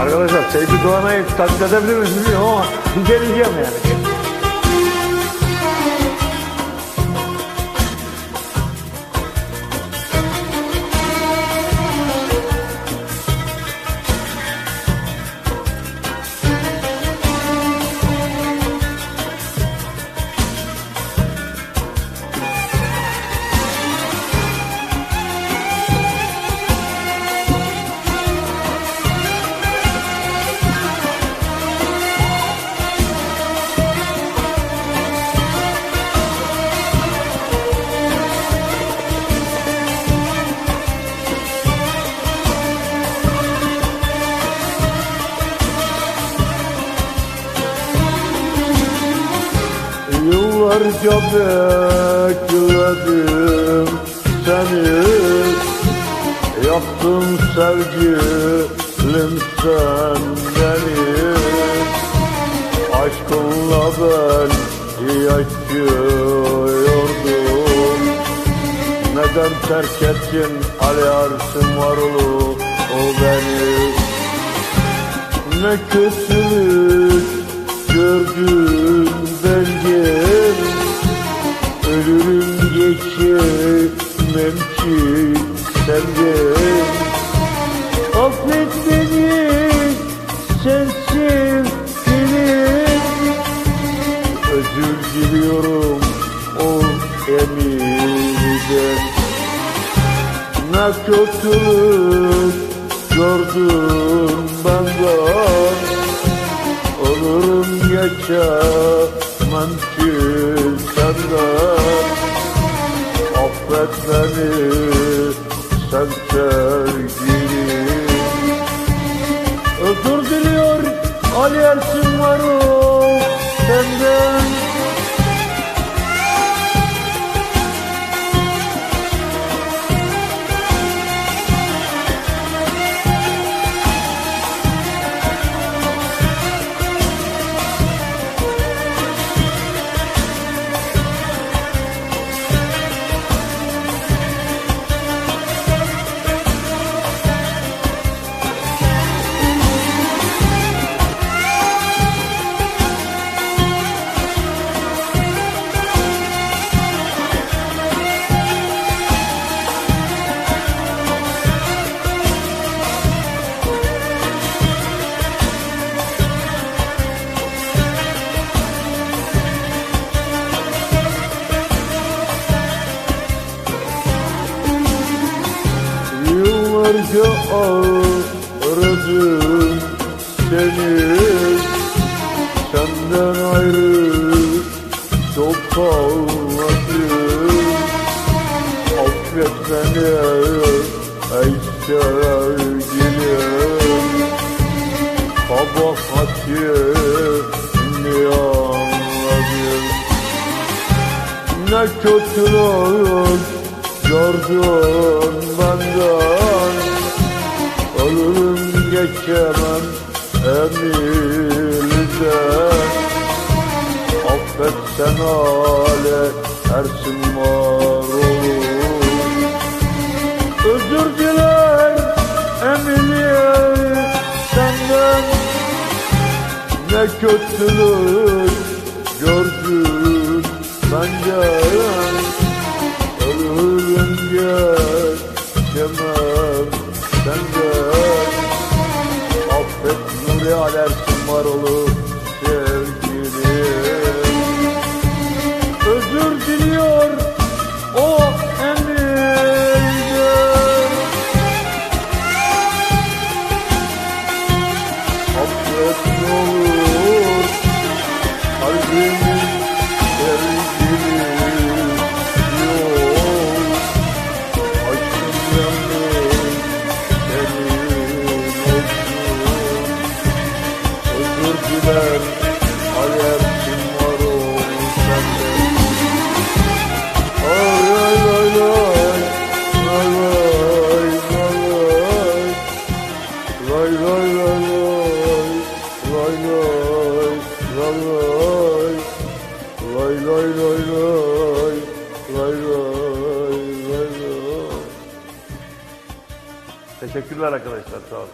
Arkadaşlar Seyfi Doğan'ı taklit edebilir miyiz bilmiyorum ama bir deneyeceğim yani. Yıllarca bekledim seni. Yaptın sevgilim sen beni. Aşkınla ben yaşıyordum Neden terk ettin Ali Arsın Varolu o beni? Ne kötülük gördüm geçemem ki sevgim Affet beni sensiz dilim Özür diliyorum o emirden. Ne kötülük gördüm benden Olurum geçemem Affet beni sen sevgilim Özür diliyor Ali Ersin var o senden Yıllarca aradım seni. Senden ayrı çok ağladım Affet beni ey sevgilim. Kabahatimi anladım Ne kötülük gördün benden Ölürüm geçemem emirden Affet sen hale Ersin var olur Özür diler Emiliye senden. Ne kötülük gördün benden Ölürüm geçemem senden Affet Nuri Alersin var olur sevgilim. Özür diliyor o emirden Affet ne olur kalbimin Teşekkürler arkadaşlar sağ olun.